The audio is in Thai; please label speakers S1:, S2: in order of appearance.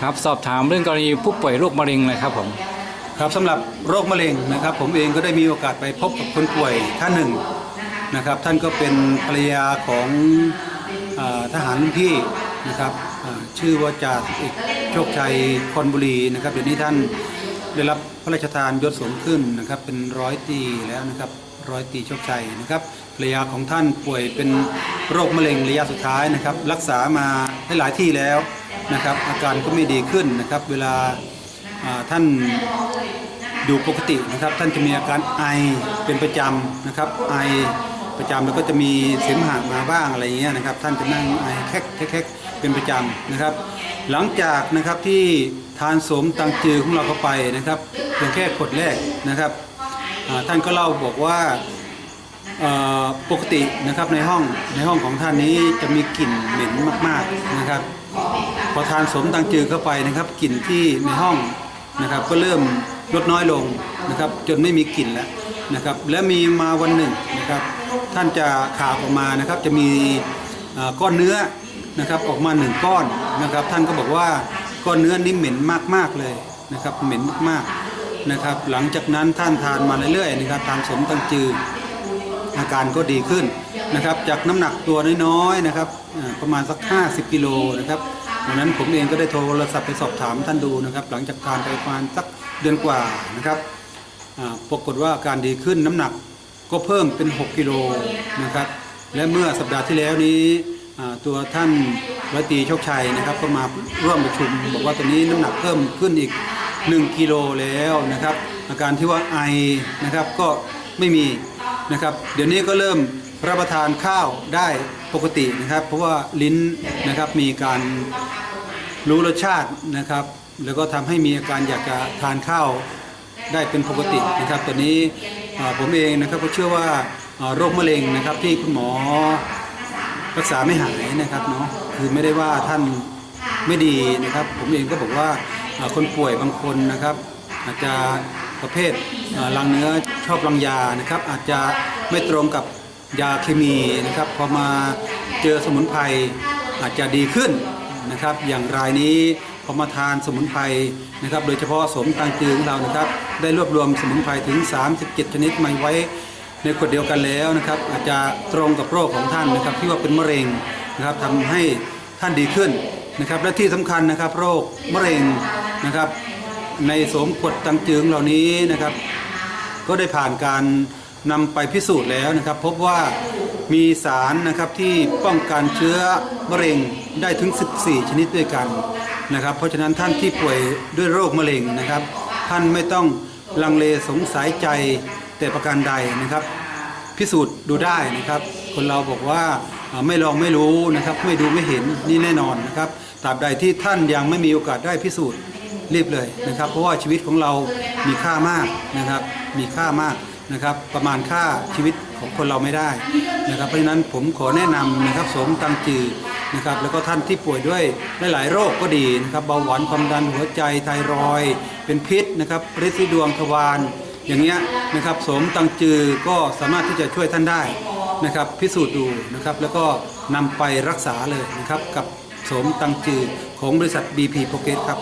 S1: ครับสอบถามเรื่องกรณีผู้ป่วยโรคมะเร็งนะครับผม
S2: ครับสำหรับโรคมะเร็งนะครับ ผมเองก็ได้มีโอกาสไปพบกับคนป่วยท่านหนึ่งนะครับ ท่านก็เป็นภรรยาของอาทหารรุ่นพี่นะครับอ่าชื่อว่าจ่าสิบเอกโชคชัยคอนบุรีนะครับเดี๋ยวนี้ท่านได้รับพระราชทานยศสูงขึ้นนะครับเป็นร้อยตรีแล้วนะครับร้อยตรีโชคชัยนะครับภรรยาของท่านป่วยเป็นโรคมะเร็งระยะสุดท้ายนะครับรักษามาได้หลายที่แล้ว นะครับ อาการก็ไม่ดีขึ้นนะครับ เวลาท่านอยู่ปกตินะครับ ท่านจะมีอาการไอเป็นประจำนะครับไอประจำแล้วก็จะมีเสมหะมาบ้างอะไรอย่างเงี้ยนะครับ ท่านจะนั่งไอแคกแคกแคกเป็นประจำนะครับ หลังจากนะครับที่ทานสมตังจือของเราเข้าไปนะครับเพียงแค่ขวดแรกนะครับท่านก็เล่าบอกว่าปกตินะครับในห้องในห้องของท่านนี้จะมีกลิ่นเหม็นมาก ๆนะครับ อทานสมตังจือเข้าไปนะครับกลิ่นที่ในห้องนะครับ ก็เริ่มลดน้อยลงนะครับ จนไม่มีกลิ่นแล้วนะครับ และมีมาวันหนึ่งนะครับ ท่านจะข่าวออกมานะครับ จะมีก้อนเนื้อนะครับออกมาหนึ่งก้อนนะครับ ท่านก็บอกว่าก้อนเนื้อนี้เหม็นมากๆเลยนะครับ เหม็นมากๆนะครับ หลังจากนั้นท่านทานมาเรื่อยๆนะครับทานสมตังจืออาการก็ดีขึ้นนะครับ จากน้ำหนักตัวน้อยๆนะครับประมาณสัก 50 กิโลนะครับ วันนั้นผมเองก็ได้โทรศัพท์ไปสอบถามท่านดูนะครับ หลังจากทานไปประมาณสักเดือนกว่านะครับปรากฏว่าอาการดีขึ้นน้ำหนักก็เพิ่มเป็น 6 กิโลนะครับ และเมื่อสัปดาห์ที่แล้วนี้ตัวท่านร้อยตรีโชคชัยนะครับ ก็มาร่วมประชุม บอกว่าตอนนี้น้ำหนักเพิ่มขึ้นอีก 1 กิโลแล้วนะครับ อาการที่ว่าไอนะครับก็ไม่มีนะครับ เดี๋ยวนี้ก็เริ่ม รับประทานข้าวได้ปกตินะครับ เพราะว่าลิ้นนะครับมีการรู้รสชาตินะครับ แล้วก็ทำให้มีอาการอยากจะทานข้าวได้เป็นปกตินะครับตอนนี้ผมเองนะครับก็เชื่อว่าโรคมะเร็งนะครับที่คุณหมอรักษาไม่หายนะครับเนาะคือไม่ได้ว่าท่านไม่ดีนะครับ ผมเองก็บอกว่าคนป่วยบางคนนะครับ อาจจะประเภทรังเนื้อชอบรังยานะครับ อาจจะไม่ตรงกับ ยาเคมีนะครับพอมาเจอสมุนไพรอาจจะดีขึ้นนะครับ อย่างรายนี้พอมาทานสมุนไพรนะครับ โดยเฉพาะสมตังจือของเรานะครับ ได้รวบรวมสมุนไพรถึง 37 ชนิดมาไว้ในขวดเดียวกันแล้วนะครับ อาจจะตรงกับโรคของท่านนะครับ ที่ว่าเป็นมะเร็งนะครับทำให้ท่านดีขึ้นนะครับ และที่สำคัญนะครับ โรคมะเร็งนะครับ ในสมขวดตังจืงเหล่านี้นะครับ ก็ได้ผ่านการ นำไปพิสูจน์แล้วนะครับ พบว่ามีสารนะครับที่ป้องกันเชื้อมะเร็งได้ถึง 14 ชนิดด้วยกันนะครับ เพราะฉะนั้นท่านที่ป่วยด้วยโรคมะเร็งนะครับ ท่านไม่ต้องลังเลสงสัยใจแต่ประการใดนะครับ พิสูจน์ดูได้นะครับ คนเราบอกว่าอ่าไม่ลองไม่รู้นะครับ ไม่ดูไม่เห็นนี่แน่นอนนะครับตราบใดที่ท่านยังไม่มีโอกาสได้พิสูจน์รีบเลยนะครับ เพราะว่าชีวิตของเรามีค่ามากนะครับ มีค่ามาก นะครับประมาณค่าชีวิตของคนเราไม่ได้นะครับเพราะฉะนั้นผมขอแนะนำนะครับสมตังจือนะครับแล้วก็ท่านที่ป่วยด้วยหลายๆโรคก็ดีนะครับเบาหวานความดันหัวใจไทรอย เป็นพิษนะครับฤทธิ์ดวงทวารอย่างเงี้ยนะครับสมตังจือก็สามารถที่จะช่วยท่านได้นะครับพิสูจน์ดูนะครับแล้วก็นำไปรักษาเลยนะครับกับสมตังจือของบริษัท BP Pocket ครับ